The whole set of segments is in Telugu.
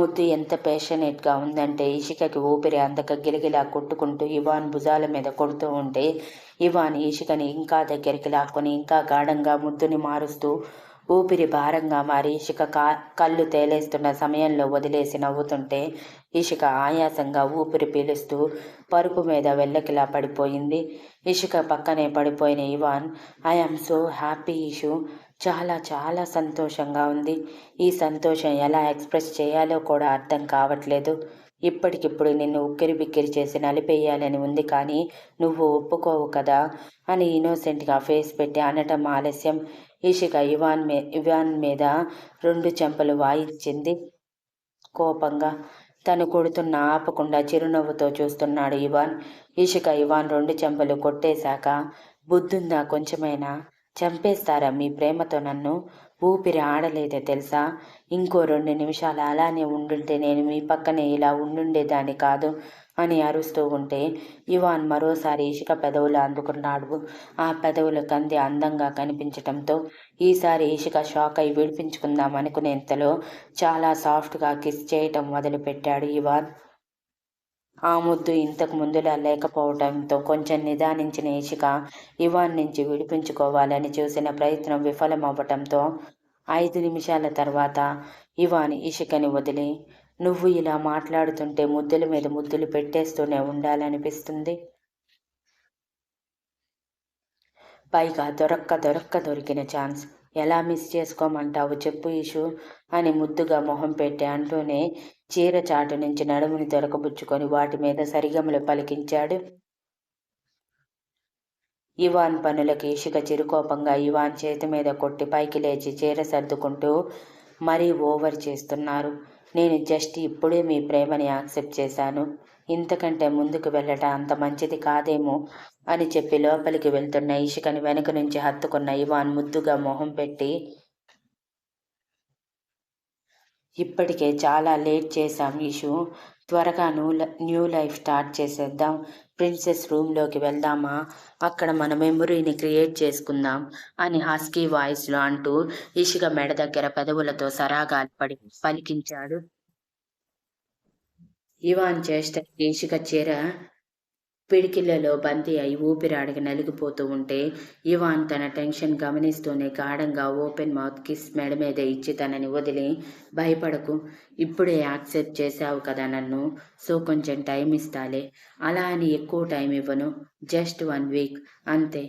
ముద్దు ఎంత పేషనేట్గా ఉందంటే ఇషికకి ఊపిరి అందక గిలగిలా కొట్టుకుంటూ ఇవాన్ భుజాల మీద కొడుతూ ఉంటే ఇవాన్ ఇషికని ఇంకా దగ్గరికి లాక్కొని ఇంకా గాఢంగా ముద్దుని మారుస్తూ ఊపిరి భారంగా మారి ఇషిక కా కళ్ళు తేలేస్తున్న సమయంలో వదిలేసి నవ్వుతుంటే ఇషిక ఆయాసంగా ఊపిరి పీలుస్తూ పరుపు మీద వెళ్ళకిలా పడిపోయింది. ఇషిక పక్కనే పడిపోయిన Ivan I'm so happy Ishu. చాలా చాలా సంతోషంగా ఉంది. ఈ సంతోషం ఎలా ఎక్స్ప్రెస్ చేయాలో కూడా అర్థం కావట్లేదు. ఇప్పటికిప్పుడు నిన్ను ఉక్కిరి బిక్కిరి చేసి నలిపేయాలని ఉంది కానీ నువ్వు ఒప్పుకోవు కదా అని ఇన్నోసెంట్గా ఫేస్ పెట్టి అనటం ఆలస్యం. ఇషిక ఇవాన్ మీ ఇవాన్ మీద రెండు చెంపలు వాయించింది. కోపంగా తను కొడుతున్న ఆపకుండా చిరునవ్వుతో చూస్తున్నాడు ఇవాన్. ఇషిక ఇవాన్ రెండు చెంపలు కొట్టేశాక బుద్ధుందా కొంచెమైనా? చంపేస్తారా మీ ప్రేమతో నన్ను? ఊపిరి ఆడలేదే తెలుసా? ఇంకో రెండు నిమిషాలు అలానే ఉండుంటే నేను మీ పక్కనే ఇలా ఉండుండేదాన్ని కాదు అని అరుస్తూ ఉంటే ఇవాన్ మరోసారి ఇసుక పెదవులు అందుకున్నాడు. ఆ పెదవులు కంది అందంగా కనిపించటంతో ఈసారి ఇసుక షాక్ అయి విడిపించుకుందాం అనుకునేంతలో చాలా సాఫ్ట్గా కిస్ చేయటం మొదలుపెట్టాడు ఇవాన్. ఆ ముద్దు ఇంతకు ముందులా లేకపోవడంతో కొంచెం నిదానించిన ఇషిక ఇవాన్ నుంచి విడిపించుకోవాలని చూసిన ప్రయత్నం విఫలమవ్వటంతో ఐదు నిమిషాల తర్వాత ఇవాన్ ఇషికని వదిలి నువ్వు ఇలా మాట్లాడుతుంటే ముద్దుల మీద ముద్దులు పెట్టేస్తూనే ఉండాలనిపిస్తుంది. పైగా దొరక్క దొరక్క దొరికిన ఛాన్స్. ఎలా మిస్ చేసుకోమంటావు చెప్పు ఇషు అని ముద్దుగా మొహం పెట్టి అంటూనే చీర చాటు నుంచి నడుముని దొరకబుచ్చుకొని వాటి మీద సరిగమలు పలికించాడు. ఇవాన్ పనులకి ఇషిక చిరుకోపంగా ఇవాన్ చేతి మీద కొట్టి పైకి లేచి చీర సర్దుకుంటూ మరీ ఓవర్ చేస్తున్నారు. నేను జస్ట్ ఇప్పుడే మీ ప్రేమని యాక్సెప్ట్ చేశాను. ఇంతకంటే ముందుకు వెళ్ళటం అంత మంచిది కాదేమో అని చెప్పి లోపలికి వెళ్తున్న ఇషికని వెనుక నుంచి హత్తుకున్న ఇవాన్ ముద్దుగా మొహం పెట్టి ఇప్పటికే చాలా లేట్ చేశాం ఇషు. త్వరగా న్యూ న్యూ లైఫ్ స్టార్ట్ చేసేద్దాం. ప్రిన్సెస్ రూమ్లోకి వెళ్దామా? అక్కడ మన మెమొరీని క్రియేట్ చేసుకుందాం అని హస్కీ వాయిస్లో అంటూ ఇషిక మెడ దగ్గర పెదవులతో సరాగా పడి పలికించాడు. ఇవాన్ చేష్ట ఇషిక చీర? పిడికిళ్ళలో బంతి అయి ఊపిరాడికి నలిగిపోతూ ఉంటే ఇవాన్ తన టెన్షన్ గమనిస్తూనే గాఢంగా ఓపెన్ మౌత్ కిస్ మెడ మీద ఇచ్చి తనని వదిలి భయపడకు ఇప్పుడే యాక్సెప్ట్ చేశావు కదా నన్ను సో కొంచెం టైం ఇస్తాలే అలా అని ఎక్కువ టైం ఇవ్వను జస్ట్ వన్ వీక్ అంతే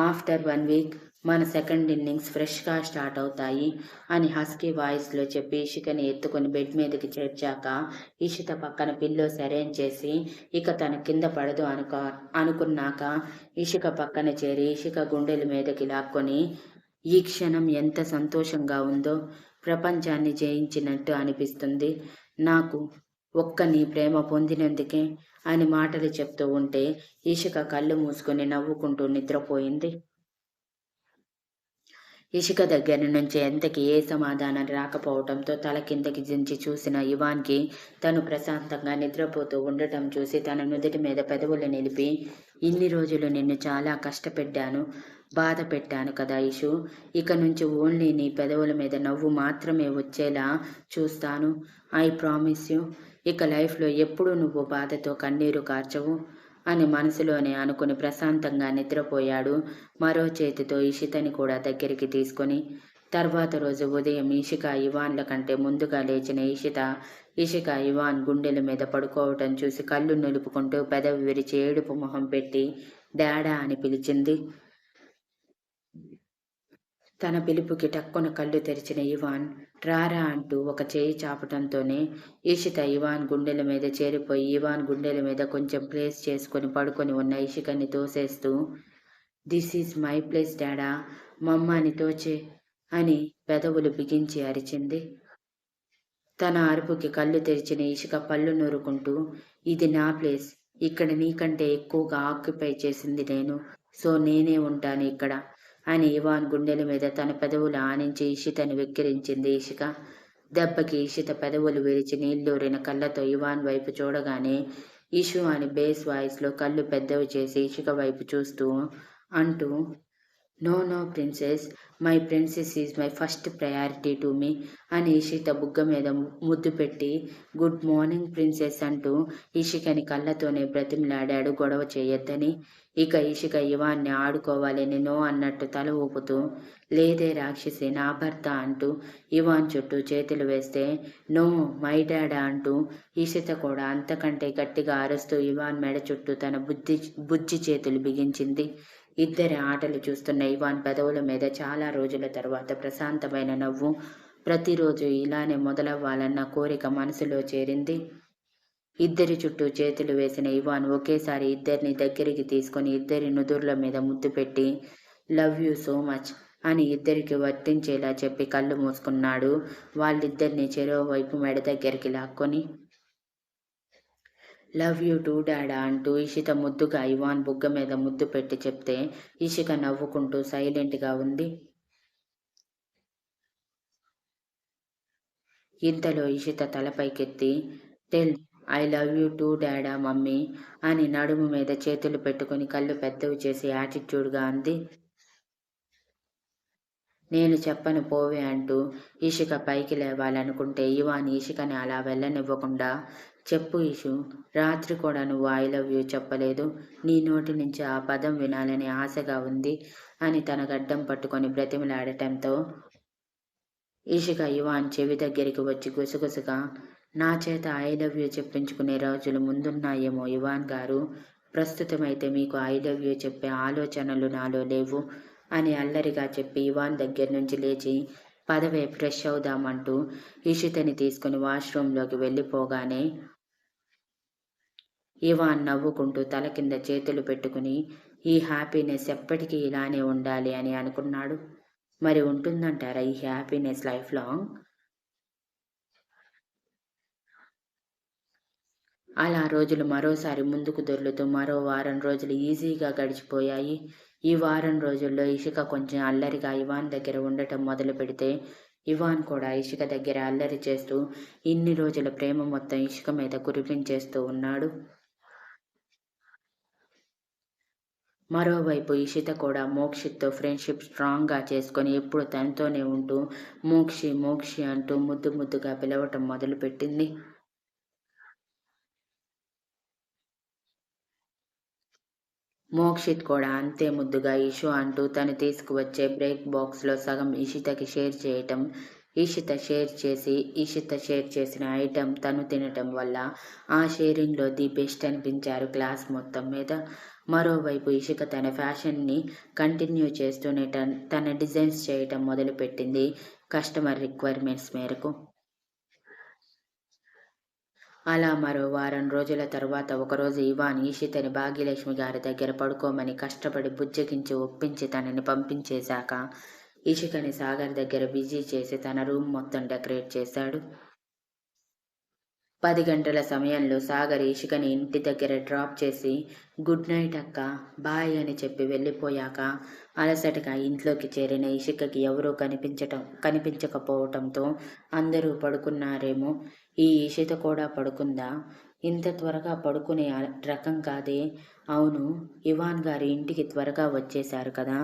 ఆఫ్టర్ వన్ వీక్ మన సెకండ్ ఇన్నింగ్స్ ఫ్రెష్గా స్టార్ట్ అవుతాయి అని హస్కీ వాయిస్లో చెప్పి ఇషికని ఎత్తుకొని బెడ్ మీదకి చేర్చాక ఇషిత పక్కన పిల్లో అరేంజ్ చేసి ఇక తన కింద పడదు అనుక అనుకున్నాక ఇషిక పక్కన చేరి ఇషిక గుండెల మీదకి లాక్కొని ఈ క్షణం ఎంత సంతోషంగా ఉందో ప్రపంచాన్ని జయించినట్టు అనిపిస్తుంది. నాకు ఒక్క నీ ప్రేమ పొందినందుకే అని మాటలు చెప్తూ ఉంటే ఇషిక కళ్ళు మూసుకొని నవ్వుకుంటూ నిద్రపోయింది. ఇషిక దగ్గర నుంచి ఎంతకి ఏ సమాధానం రాకపోవడంతో తల కిందకి దించి చూసిన ఇవాన్కి తను ప్రశాంతంగా నిద్రపోతూ ఉండటం చూసి తన నుదుటి మీద పెదవులు నిలిపి ఇన్ని రోజులు నిన్ను చాలా కష్టపెట్టాను బాధ పెట్టాను కదా ఇషు. ఇక నుంచి ఓన్లీ నీ పెదవుల మీద నవ్వు మాత్రమే వచ్చేలా చూస్తాను. I promise you. ఇక లైఫ్లో ఎప్పుడూ నువ్వు బాధతో కన్నీరు కార్చవు. అని మనసులోనే అనుకుని ప్రశాంతంగా నిద్రపోయాడు. మరో చేతితో ఇషితని కూడా దగ్గరికి తీసుకొని తర్వాత రోజు ఉదయం ఇషిక ఇవాన్ల కంటే ముందుగా లేచిన ఇషిత ఇషిక ఇవాన్ గుండెల మీద పడుకోవటం చూసి కళ్ళు నిలుపుకుంటూ పెదవి విరిచి ఏడుపు మొహం పెట్టి డాడా అని పిలిచింది. తన పిలుపుకి టక్కున కళ్ళు తెరిచిన ఇవాన్ రారా అంటూ ఒక చేయి చాపటంతోనే ఇషిత ఇవాన్ గుండెల మీద చేరిపోయి ఇవాన్ గుండెల మీద కొంచెం ప్లేస్ చేసుకొని పడుకొని ఉన్న ఇషికని తోసేస్తూ దిస్ ఈజ్ మై ప్లేస్ డాడా మమ్మాని తోచే అని పెదవులు బిగించి అరిచింది. తన అరుపుకి కళ్ళు తెరిచిన ఇషిక పళ్ళు నూరుకుంటూ ఇది నా ప్లేస్ ఇక్కడ నీకంటే ఎక్కువగా ఆక్యుపై చేసింది నేను సో నేనే ఉంటాను ఇక్కడ. అని ఇవాన్ గుండెల మీద తన పెదవులు ఆనించి ఇషితను వెక్కిరించింది ఇషిక దెబ్బకి ఇషిత పెదవులు విరిచి నీళ్ళూరిన కళ్ళతో ఇవాన్ వైపు చూడగానే ఇషు అని బేస్ వాయిస్లో కళ్ళు పెద్దవి చేసి ఇషిక వైపు చూస్తూ అంటూ no no princess my princess is my first priority to me అని ఇషిత బుగ్గ మీద ముద్దు పెట్టి గుడ్ మార్నింగ్ ప్రిన్సెస్ అంటూ ఇషికని కళ్ళతోనే బ్రతిమలాడాడు గొడవ చేయొద్దని. ఇక ఇషిక ఇవాన్ని ఆడుకోవాలని నో అన్నట్టు తల ఊపుతూ లేదే రాక్షసి నా భర్త అంటూ ఇవాన్ చుట్టూ చేతులు వేస్తే నో మై డాడా అంటూ ఇషిత కూడా అంతకంటే గట్టిగా అరుస్తూ ఇవాన్ మెడ చుట్టూ తన బుద్ధి బుజ్జి చేతులు బిగించింది. ఇద్దరి ఆటలు చూస్తున్న ఇవాన్ పెదవుల మీద చాలా రోజుల తర్వాత ప్రశాంతమైన నవ్వు. ప్రతిరోజు ఇలానే మొదలవ్వాలన్న కోరిక మనసులో చేరింది. ఇద్దరి చుట్టూ చేతులు వేసిన ఇవాన్ ఒకేసారి ఇద్దరిని దగ్గరికి తీసుకొని ఇద్దరి నుదుర్ల మీద ముద్దు పెట్టి లవ్ యూ సో మచ్ అని ఇద్దరికి వర్తించేలా చెప్పి కళ్ళు మూసుకున్నాడు. వాళ్ళిద్దరిని చెరో వైపు మెడ దగ్గరికి లాక్కొని లవ్ యూ టూ డాడా అంటూ ఇషిత ముద్దుగా ఇవాన్ బుగ్గ మీద ముద్దు పెట్టి చెప్తే ఇషిక నవ్వుకుంటూ సైలెంట్గా ఉంది. ఇంతలో Ishita తలపైకెత్తి tell I love you too dada mummy అని నడుము మీద చేతులు పెట్టుకుని కళ్ళు పెద్దవి చేసి యాటిట్యూడ్గా అంది. నేను చెప్పను పోవే అంటూ ఇషిక పైకి లేవాలనుకుంటే ఇవాన్ ఇషికని అలా వెళ్ళనివ్వకుండా చెప్పు ఇషు రాత్రి కూడా నువ్వు ఐ లవ్ యూ చెప్పలేదు. నీ నోటి నుంచి ఆ పదం వినాలని ఆశగా ఉంది అని తన గడ్డం పట్టుకొని బ్రతిమలాడటంతో ఇషిక యువాన్ చెవి దగ్గరికి వచ్చి గుసగుసగా నా చేత ఐ లవ్ యూ చెప్పించుకునే రోజులు ముందున్నాయేమో యువాన్ గారు? ప్రస్తుతమైతే మీకు ఐ లవ్ యూ చెప్పే ఆలోచనలు నాలో లేవు అని అల్లరిగా చెప్పి ఇవాన్ దగ్గర నుంచి లేచి పదవే ఫ్రెష్ అవుదామంటూ ఇషితని తీసుకుని వాష్రూంలోకి వెళ్ళిపోగానే ఇవాన్ నవ్వుకుంటూ తల కింద చేతులు పెట్టుకుని ఈ హ్యాపీనెస్ ఎప్పటికీ ఇలానే ఉండాలి అని అనుకున్నాడు. మరి ఉంటుందంటారా ఈ హ్యాపీనెస్ లైఫ్ లాంగ్? అలా రోజులు మరోసారి ముందుకు దొర్లుతూ మరో వారం రోజులు ఈజీగా గడిచిపోయాయి. ఈ వారం రోజుల్లో ఇషిక కొంచెం అల్లరిగా ఇవాన్ దగ్గర ఉండటం మొదలు పెడితే ఇవాన్ కూడా ఇషిక దగ్గర అల్లరి చేస్తూ ఇన్ని రోజుల ప్రేమ మొత్తం ఇషిక మీద కురిపించేస్తూ ఉన్నాడు. మరోవైపు ఇషిత కూడా మోక్షిత్తో ఫ్రెండ్షిప్ స్ట్రాంగ్గా చేసుకొని ఎప్పుడు తనతోనే ఉంటూ మోక్షి మోక్షి అంటూ ముద్దు ముద్దుగా పిలవటం మొదలుపెట్టింది. మోక్షిత్ కూడా అంతే ముద్దుగా ఇషు అంటూ తను తీసుకువచ్చే బ్రేక్ బాక్స్లో సగం ఇషితకి షేర్ చేయటం ఈషిత షేర్ చేసి ఈషిత షేర్ చేసిన ఐటెం తను తినటం వల్ల ఆ షేరింగ్లో ది బెస్ట్ అనిపించారు క్లాస్ మొత్తం మీద. మరోవైపు ఇషిక తన ఫ్యాషన్ని కంటిన్యూ చేస్తూనే తన డిజైన్స్ చేయటం మొదలుపెట్టింది కస్టమర్ రిక్వైర్మెంట్స్ మేరకు. అలా మరో వారం రోజుల తర్వాత ఒకరోజు ఇవాన్ ఈషితని భాగ్యలక్ష్మి గారి దగ్గర పడుకోమని కష్టపడి బుజ్జగించి ఒప్పించి తనని పంపించేశాక ఇషికని సాగర్ దగ్గర బిజీ చేసి తన రూమ్ మొత్తం డెకరేట్ చేశాడు. పది గంటల సమయంలో సాగర్ ఇషికని ఇంటి దగ్గర డ్రాప్ చేసి గుడ్ నైట్ అక్క బాయ్ అని చెప్పి వెళ్ళిపోయాక అలసటగా ఇంట్లోకి చేరిన ఇషికకి ఎవరూ కనిపించటం కనిపించకపోవటంతో అందరూ పడుకున్నారేమో. ఈ ఇషిత కూడా పడుకుందా? ఇంత త్వరగా పడుకునే రకం కాదే. అవును ఇవాన్ గారి ఇంటికి త్వరగా వచ్చేశారు కదా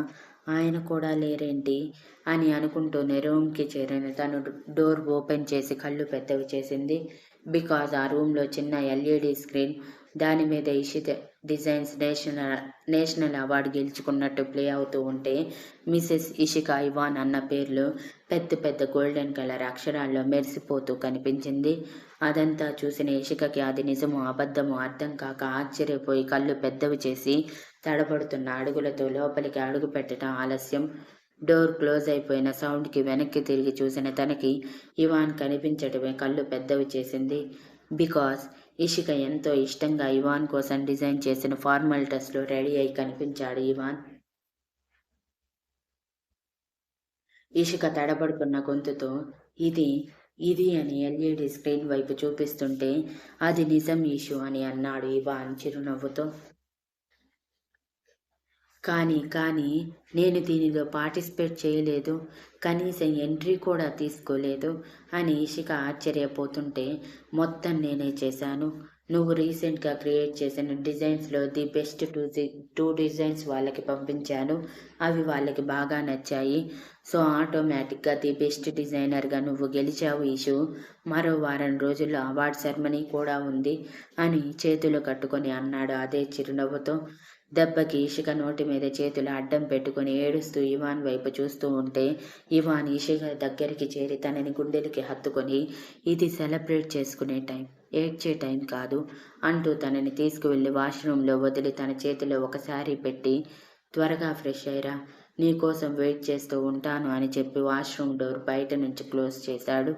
ఆయన కూడా లేరేంటి? అని అనుకుంటూనే రూమ్కి చేరిన తను డోర్ ఓపెన్ చేసి కళ్ళు పెద్దవి చేసింది. బికాజ్ ఆ రూమ్లో చిన్న ఎల్ఈడి స్క్రీన్ దాని మీద Ishita designs national national award గెలుచుకున్నట్టు play అవుతూ ఉంటే మిసెస్ ఇషికా ఇవాన్ అన్న పేర్లు పెద్ద పెద్ద గోల్డెన్ కలర్ అక్షరాల్లో మెరిసిపోతూ కనిపించింది. అదంతా చూసిన ఇషికకి అది నిజము అబద్ధము అర్థం కాక ఆశ్చర్యపోయి కళ్ళు పెద్దవి చేసి తడబడుతున్న అడుగులతో లోపలికి అడుగు పెట్టడం ఆలస్యం. డోర్ క్లోజ్ అయిపోయిన సౌండ్కి వెనక్కి తిరిగి చూసిన తనకి ఇవాన్ కనిపించడమే కళ్ళు పెద్దవి చేసింది. బికాస్ ఇషిక ఎంతో ఇష్టంగా ఇవాన్ కోసం డిజైన్ చేసిన ఫార్మల్ డ్రెస్లో రెడీ అయి కనిపించాడు ఇవాన్. ఇషిక తడబడుకున్న గొంతుతో ఇది ఇది అని ఎల్ఈడి స్క్రీన్ వైపు చూపిస్తుంటే అది నిజం ఇష్యూ అని అన్నాడు ఇవాన్ చిరునవ్వుతో. కానీ కానీ నేను దీనిలో పార్టిసిపేట్ చేయలేదు. కనీసం ఎంట్రీ కూడా తీసుకోలేదు అని ఇషిక ఆశ్చర్యపోతుంటే మొత్తం నేనే చేశాను. నువ్వు రీసెంట్గా క్రియేట్ చేసిన డిజైన్స్లో the best two two designs వాళ్ళకి పంపించాను. అవి వాళ్ళకి బాగా నచ్చాయి. సో ఆటోమేటిక్గా ది బెస్ట్ డిజైనర్గా నువ్వు గెలిచావు ఈషు మరో వారం రోజుల్లో అవార్డ్ సెరమనీ కూడా ఉంది అని చేతులు కట్టుకొని అన్నాడు అదే చిరునవ్వుతో. దెబ్బకి ఇషిక నోటి మీద చేతులు అడ్డం పెట్టుకుని ఏడుస్తూ ఇవాన్ వైపు చూస్తూ ఉంటే ఇవాన్ ఇషిక దగ్గరికి చేరి తనని గుండెలకి హత్తుకొని ఇది సెలబ్రేట్ చేసుకునే టైం ఏడ్చే టైం కాదు అంటూ తనని తీసుకువెళ్ళి వాష్రూమ్లో వదిలి తన చేతిలో ఒకసారి పెట్టి త్వరగా ఫ్రెష్ అయ్యరా నీకోసం వెయిట్ చేస్తూ ఉంటాను అని చెప్పి వాష్రూమ్ డోర్ బయట నుంచి క్లోజ్ చేశాడు.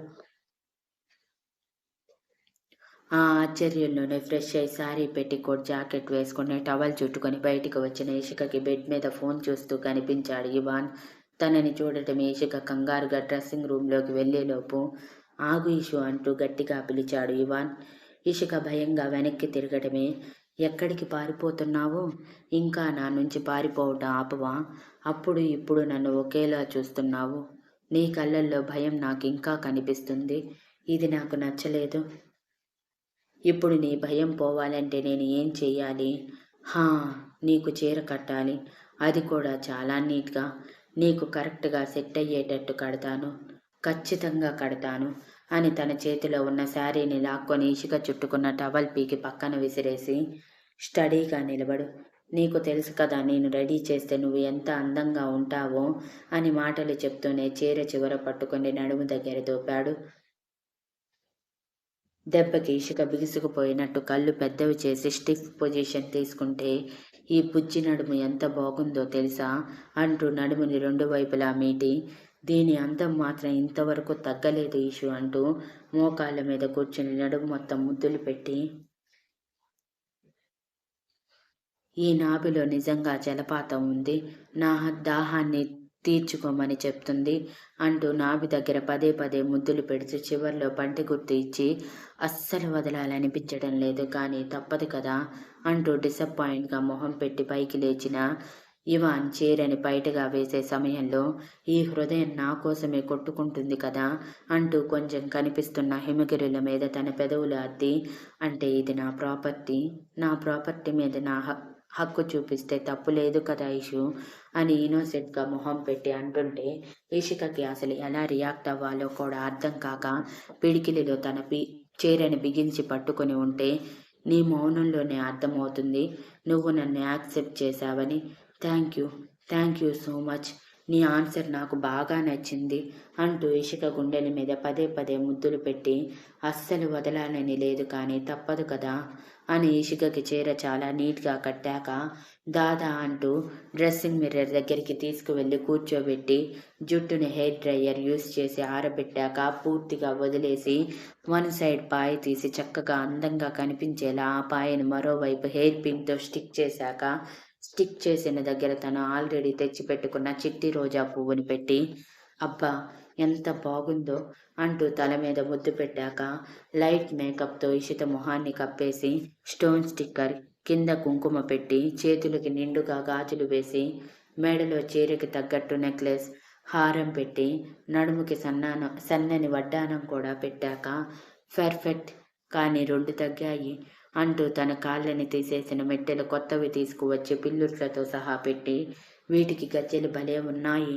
ఆ ఆశ్చర్యంలోనే ఫ్రెష్ అయి సారీ పెట్టి కోట్ జాకెట్ వేసుకుని టవల్ చుట్టుకొని బయటికి వచ్చిన ఇషికకి బెడ్ మీద ఫోన్ చూస్తూ కనిపించాడు ఇవాన్. తనని చూడటం ఇషిక కంగారుగా డ్రెస్సింగ్ రూమ్లోకి వెళ్ళేలోపు ఆగు ఇషు అంటూ గట్టిగా పిలిచాడు ఇవాన్. ఇషిక భయంగా వెనక్కి తిరగటమే ఎక్కడికి పారిపోతున్నావు? ఇంకా నా నుంచి పారిపోవటం ఆపవా? అప్పుడు ఇప్పుడు నన్ను ఒకేలా చూస్తున్నావు. నీ కళ్ళల్లో భయం నాకు ఇంకా కనిపిస్తుంది. ఇది నాకు నచ్చలేదు. ఇప్పుడు నీ భయం పోవాలంటే నేను ఏం చెయ్యాలి? హా నీకు చీర కట్టాలి. అది కూడా చాలా నీట్గా. నీకు కరెక్ట్గా సెట్ అయ్యేటట్టు కడతాను. ఖచ్చితంగా కడతాను అని తన చేతిలో ఉన్న శారీని లాక్కొని ఇసుక చుట్టుకున్న టవల్ పీకి పక్కన విసిరేసి స్టడీగా నిలబడు. నీకు తెలుసు కదా నేను రెడీ చేస్తే నువ్వు ఎంత అందంగా ఉంటావో అని మాటలు చెప్తూనే చీర చివర పట్టుకుని నడుము దగ్గర దోపాడు. దెబ్బకి ఇసుక బిగుసుకుపోయినట్టు కళ్ళు పెద్దవి చేసి స్టిఫ్ పొజిషన్ తీసుకుంటే ఈ పుచ్చి నడుము ఎంత బాగుందో తెలుసా? అంటూ నడుముని రెండు వైపులా మీటి దీని అందం మాత్రం ఇంతవరకు తగ్గలేదు ఇషు అంటూ మోకాళ్ళ మీద కూర్చుని నడుము మొత్తం ముద్దులు పెట్టి ఈ నాభిలో నిజంగా జలపాతం ఉంది. నా దాహాన్ని తీర్చుకోమని చెప్తుంది. అంటూ నాభి దగ్గర పదే పదే ముద్దులు పెడుతూ చివర్లో పంటి గుర్తు ఇచ్చి అస్సలు వదలాలనిపించడం లేదు కానీ తప్పదు కదా అంటూ డిసప్పాయింట్గా మొహం పెట్టి పైకి లేచిన ఇవాన్ చీరని బయటగా వేసే సమయంలో ఈ హృదయం నా కోసమే కొట్టుకుంటుంది కదా అంటూ కొంచెం కనిపిస్తున్న హిమగిరుల మీద తన పెదవులు అద్ది అంటే ఇది నా ప్రాపర్టీ. నా ప్రాపర్టీ మీద నా హక్కు హక్కు చూపిస్తే తప్పు లేదు కదా ఇషు అని ఇన్నోసెంట్గా మొహం పెట్టి అంటుంటే ఇషికకి అసలు ఎలా రియాక్ట్ అవ్వాలో కూడా అర్థం కాక పిడికిలిలో తన పి చీరని బిగించి పట్టుకొని ఉంటే నీ మౌనంలోనే అర్థమవుతుంది. నువ్వు నన్ను యాక్సెప్ట్ చేశావని. Thank you thank you so much. నీ ఆన్సర్ నాకు బాగా నచ్చింది అంటూ ఇషిక గుండెల మీద పదే పదే ముద్దులు పెట్టి అస్సలు వదలాలని లేదు కానీ తప్పదు కదా అని ఇషికకి చీర చాలా నీట్గా కట్టాక దాదా అంటూ డ్రెస్సింగ్ మిర్రర్ దగ్గరికి తీసుకువెళ్ళి కూర్చోబెట్టి జుట్టుని హెయిర్ డ్రయ్యర్ యూస్ చేసి ఆరబెట్టాక పూర్తిగా వదిలేసి వన్ సైడ్ పాయ తీసి చక్కగా అందంగా కనిపించేలా ఆ పాయను మరోవైపు హెయిర్ పిన్తో స్టిక్ చేశాక స్టిక్ చేసిన దగ్గర తను ఆల్రెడీ తెచ్చిపెట్టుకున్న చిట్టి రోజా పువ్వుని పెట్టి అబ్బా ఎంత బాగుందో అంటూ తల మీద ముద్దు పెట్టాక లైట్ మేకప్తో ఇషిత మొహాన్ని కప్పేసి స్టోన్ స్టిక్కర్ కింద కుంకుమ పెట్టి చేతులకి నిండుగా గాజులు వేసి మెడలో చీరకి తగ్గట్టు నెక్లెస్ హారం పెట్టి నడుముకి సన్నాన సన్నని వడ్డానం కూడా పెట్టాక పర్ఫెక్ట్ కానీ రెండు తగ్గాయి. అంటూ తన కాళ్ళని తీసేసిన మెట్టెలు కొత్తవి తీసుకువచ్చి పిల్లుట్లతో సహా పెట్టి వీటికి గజ్జెలు భలే ఉన్నాయి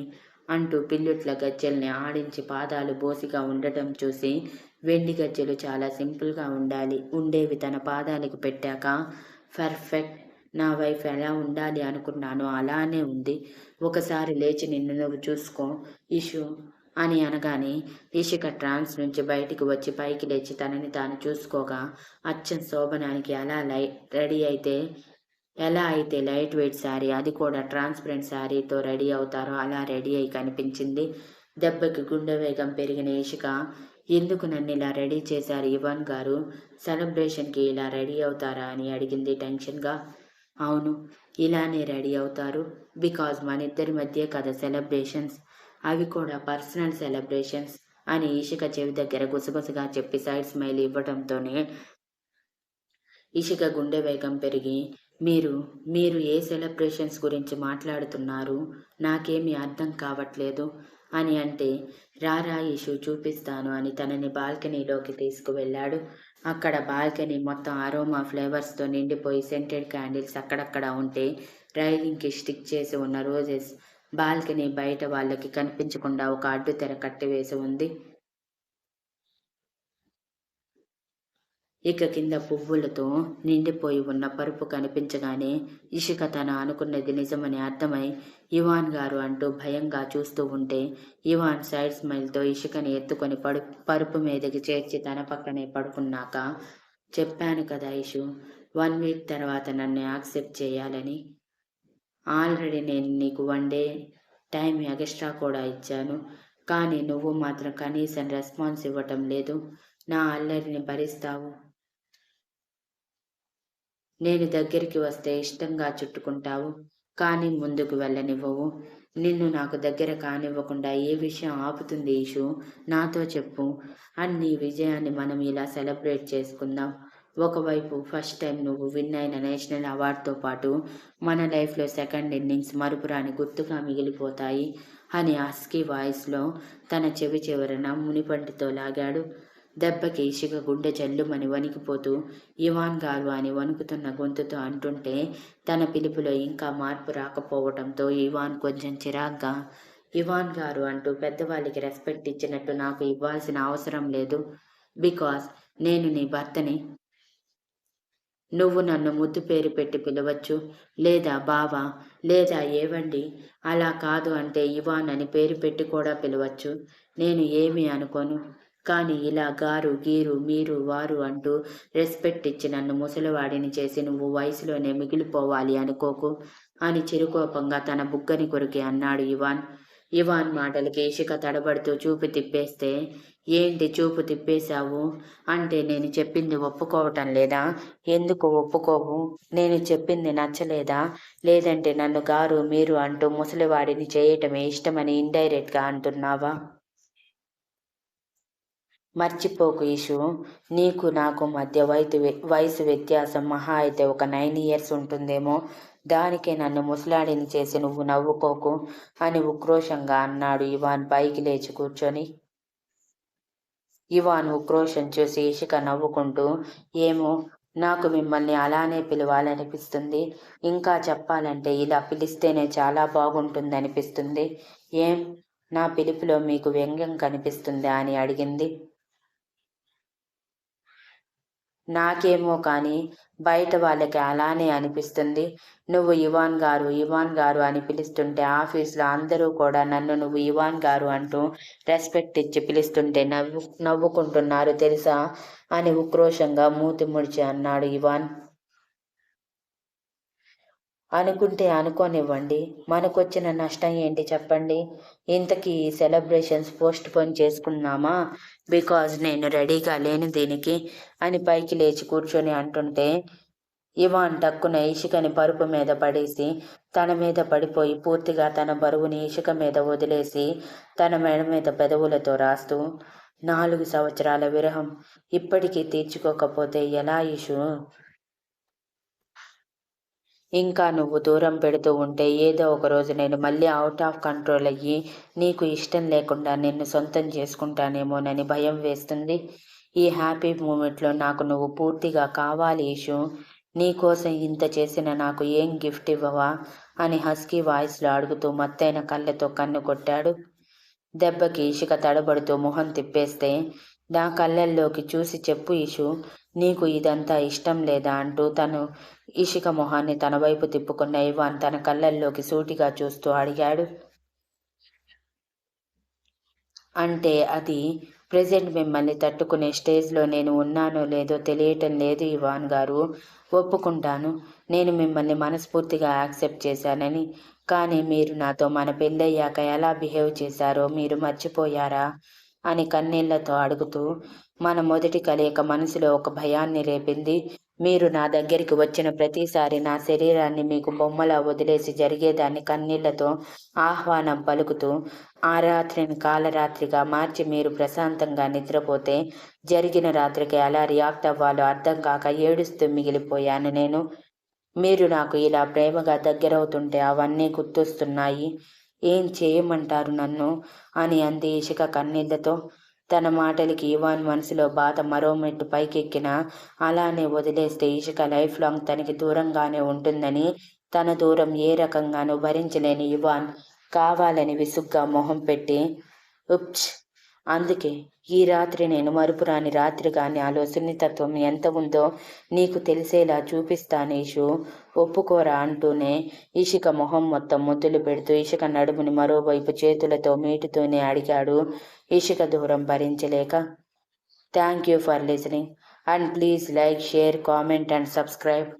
అంటూ పిల్లుట్ల గజ్జెల్ని ఆడించి పాదాలు బోసిగా ఉండటం చూసి వెండి గజ్జెలు చాలా సింపుల్గా ఉండాలి. ఉండేవి తన పాదాలకు పెట్టాక పర్ఫెక్ట్. నా వైఫ్ ఎలా ఉండాలి అనుకున్నాను. అలానే ఉంది. ఒకసారి లేచి నిన్ను నువ్వు చూసుకో. ఇషు అని అనగానే ఇషిక ట్రాన్స్ నుంచి బయటికి వచ్చి పైకి లేచి తనని తాను చూసుకోగా అచ్చం శోభనానికి అలా లై రెడీ అయితే ఎలా అయితే లైట్ వెయిట్ శారీ అది కూడా ట్రాన్స్పరెంట్ శారీతో రెడీ అవుతారో అలా రెడీ అయి కనిపించింది. దెబ్బకి గుండె వేగం పెరిగిన ఇషిక ఎందుకు నన్ను ఇలా రెడీ చేశారు ఇవాన్ గారు? సెలబ్రేషన్కి ఇలా రెడీ అవుతారా? అని అడిగింది టెన్షన్గా. అవును ఇలానే రెడీ అవుతారు. బికాజ్ మన ఇద్దరి మధ్య కదా సెలబ్రేషన్స్. అవి కూడా పర్సనల్ సెలబ్రేషన్స్ అని ఈషిక చెవి దగ్గర గుసగుసగా చెప్పి సైడ్ స్మైల్ ఇవ్వడంతోనే ఇషిక గుండె వేగం పెరిగి మీరు మీరు ఏ సెలబ్రేషన్స్ గురించి మాట్లాడుతున్నారు? నాకేమీ అర్థం కావట్లేదు అని అంటే రారా ఇషు చూపిస్తాను అని తనని బాల్కనీలోకి తీసుకువెళ్ళాడు. అక్కడ బాల్కనీ మొత్తం అరోమా ఫ్లేవర్స్తో నిండిపోయి సెంటెడ్ క్యాండిల్స్ అక్కడక్కడ ఉంటే రైలింగ్కి స్టిక్ చేసి ఉన్న రోజెస్ బాల్కనీ బయట వాళ్ళకి కనిపించకుండా ఒక అడ్డు తెర కట్టివేసి ఉంది. ఇక కింద పువ్వులతో నిండిపోయి ఉన్న పరుపు కనిపించగానే ఇషిక తన అనుకున్నది నిజమని అర్థమై ఇవాన్ గారు అంటూ భయంగా చూస్తూ ఉంటే ఇవాన్ సైడ్ స్మైల్తో ఇషికని ఎత్తుకొని పడు పరుపు మీదకి చేర్చి తన పక్కనే పడుకున్నాక చెప్పాను కదా ఇషు వన్ వీక్ తర్వాత నన్ను యాక్సెప్ట్ చేయాలని ఆల్రెడీ నేను నీకు వన్ డే టైం ఎక్స్ట్రా కూడా ఇచ్చాను. కానీ నువ్వు మాత్రం కనీసం రెస్పాన్స్ ఇవ్వటం లేదు. నా అల్లరిని భరిస్తావు. నేను దగ్గరికి వస్తే ఇష్టంగా చుట్టుకుంటావు. కానీ ముందుకు వెళ్ళనివ్వవు. నిన్ను నాకు దగ్గర కానివ్వకుండా ఏ విషయం ఆపుతుంది ఈషు? నాతో చెప్పు. అన్ని విజయాన్ని మనం ఇలా సెలబ్రేట్ చేసుకుందాం. ఒకవైపు ఫస్ట్ టైం నువ్వు విన్ అయిన నేషనల్ అవార్డుతో పాటు మన లైఫ్లో సెకండ్ ఇన్నింగ్స్ మరుపురాని గుర్తుగా మిగిలిపోతాయి అని ఆస్కీ వాయిస్లో తన చెవి చివరన మునిపంటితో లాగాడు. దెబ్బకి ఇసుక గుండె జల్లుమని వణికిపోతూ ఇవాన్ గారు అని వణుకుతున్న గొంతుతో అంటుంటే తన పిలుపులో ఇంకా మార్పు రాకపోవడంతో ఇవాన్ కొంచెం చిరాగ్గా ఇవాన్ గారు అంటూ పెద్దవాళ్ళకి రెస్పెక్ట్ ఇచ్చినట్టు నాకు ఇవ్వాల్సిన అవసరం లేదు. బికాస్ నేను నీ భర్తని నువ్వు నన్ను ముద్దు పేరు పెట్టి పిలవచ్చు. లేదా బావా లేదా ఏవండి? అలా కాదు అంటే ఇవాన్ అని పేరు పెట్టి కూడా పిలవచ్చు. నేను ఏమీ అనుకోను. కానీ ఇలా గారు గీరు మీరు వారు అంటూ రెస్పెక్ట్ ఇచ్చి నన్ను ముసలివాడిని చేసి నువ్వు వయసులోనే మిగిలిపోవాలి అనుకోకు. అని చిరుకోపంగా తన బుగ్గని కొరికి అన్నాడు ఇవాన్. ఇవాన్ మాటలకి ఇషిక తడబడుతూ చూపు తిప్పేస్తే ఏంటి చూపు తిప్పేశావు? అంటే నేను చెప్పింది ఒప్పుకోవటం లేదా? ఎందుకు ఒప్పుకోవు? నేను చెప్పింది నచ్చలేదా? లేదంటే నన్ను గారు మీరు అంటూ ముసలివాడిని చేయటమే ఇష్టమని ఇండైరెక్ట్గా అంటున్నావా? మర్చిపోకు ఇషు. నీకు నాకు మధ్య వయసు వయసు వ్యత్యాసం మహా అయితే ఒక నైన్ ఇయర్స్ ఉంటుందేమో. దానికే నన్ను ముసలాడిని చేసి నువ్వు నవ్వుకోకు అని ఉక్రోషంగా అన్నాడు ఇవాన్ పైకి లేచి కూర్చొని. ఇవాన్ ఉక్రోషం చూసి ఇషిక నవ్వుకుంటూ ఏమో నాకు మిమ్మల్ని అలానే పిలవాలనిపిస్తుంది. ఇంకా చెప్పాలంటే ఇలా పిలిస్తేనే చాలా బాగుంటుంది అనిపిస్తుంది ఏం? నా పిలుపులో మీకు వ్యంగ్యం కనిపిస్తుందా అని అడిగింది. నాకేమో కానీ బయట వాళ్ళకి అలానే అనిపిస్తుంది. నువ్వు ఇవాన్ గారు ఇవాన్ గారు అని పిలుస్తుంటే ఆఫీస్లో అందరూ కూడా నన్ను నువ్వు ఇవాన్ గారు అంటూ రెస్పెక్ట్ ఇచ్చి పిలుస్తుంటే నవ్వు నవ్వుకుంటున్నారు తెలుసా? అని ఉక్రోషంగా మూతి ముడిచి అన్నాడు ఇవాన్. అనుకుంటే అనుకోనివ్వండి. మనకొచ్చిన నష్టం ఏంటి చెప్పండి. ఇంతకీ సెలబ్రేషన్స్ పోస్ట్ పోన్ చేసుకున్నామా? బికాజ్ నేను రెడీగా లేని దీనికి అని పైకి లేచి కూర్చొని అంటుంటే ఇవాన్ టక్కున ఇసుకని పరుపు మీద పడేసి తన మీద పడిపోయి పూర్తిగా తన బరువుని ఇసుక మీద వదిలేసి తన మెడ మీద పెదవులతో రాస్తూ నాలుగు సంవత్సరాల విరహం ఇప్పటికీ తీర్చుకోకపోతే ఎలా ఇషు? ఇంకా నువ్వు దూరం పెడుతూ ఉంటే ఏదో ఒక రోజు నేను మళ్ళీ అవుట్ ఆఫ్ కంట్రోల్ అయ్యి నీకు ఇష్టం లేకుండా నిన్ను సొంతం చేసుకుంటానేమోనని భయం వేస్తుంది. ఈ హ్యాపీ మూమెంట్లో నాకు నువ్వు పూర్తిగా కావాలి ఇషు నీకోసం ఇంత చేసిన నాకు ఏం గిఫ్ట్ ఇవ్వవా? అని హస్కీ వాయిస్లో అడుగుతూ మత్తైన కళ్ళతో కన్ను కొట్టాడు. దెబ్బకి ఇషిక తడబడుతూ మొహం తిప్పేస్తే నా కళ్ళల్లోకి చూసి చెప్పు ఇషు నీకు ఇదంతా ఇష్టం లేదా అంటూ తను ఇషిక మొహాన్ని తన వైపు తిప్పుకున్న ఇవాన్ తన కళ్ళల్లోకి సూటిగా చూస్తూ అడిగాడు. అంటే అది ప్రజెంట్ మిమ్మల్ని తట్టుకునే స్టేజ్లో నేను ఉన్నానో లేదో తెలియటం లేదు ఇవాన్ గారు. ఒప్పుకుంటాను. నేను మిమ్మల్ని మనస్ఫూర్తిగా యాక్సెప్ట్ చేశానని. కానీ మీరు నాతో మన పెళ్ళయ్యాక ఎలా బిహేవ్ చేశారో మీరు మర్చిపోయారా? అని కన్నీళ్ళతో అడుగుతూ మన మొదటి కలయిక మనసులో ఒక భయాన్ని రేపింది. మీరు నా దగ్గరికి వచ్చిన ప్రతిసారి నా శరీరాన్ని మీకు బొమ్మలా వదిలేసి జరిగేదాన్ని కన్నీళ్ళతో ఆహ్వానం పలుకుతూ ఆ రాత్రిని కాలరాత్రిగా మార్చి మీరు ప్రశాంతంగా నిద్రపోతే జరిగిన రాత్రికి ఎలా రియాక్ట్ అవ్వాలో అర్థం కాక ఏడుస్తూ మిగిలిపోయాను నేను. మీరు నాకు ఇలా ప్రేమగా దగ్గరవుతుంటే అవన్నీ గుర్తొస్తున్నాయి. ఏం చేయమంటారు నన్ను? అని అంది ఇషిక కన్నీళ్ళతో. తన మాటలకి ఇవాన్ మనసులో బాధ మరో మెట్టు పైకెక్కిన అలానే వదిలేస్తే ఇషిక లైఫ్ లాంగ్ తనకి దూరంగానే ఉంటుందని తన దూరం ఏ రకంగానూ భరించలేని ఇవాన్ కావాలని విసుగ్గా మొహం పెట్టి ఉప్చ్ అందుకే ఈ రాత్రి నేను మరుపురాని రాత్రిగా ఆలో సున్నితత్వం ఎంత ఉందో నీకు తెలిసేలా చూపిస్తాను ఇషు ఒప్పుకోరా అంటూనే ఇషిక మొహం మొత్తం ముద్దులు పెడుతూ ఇషిక నడుముని మరోవైపు చేతులతో మీటుతూనే అడిగాడు. ఇషిక దూరం భరించలేక thank you for listening and please like share comment and subscribe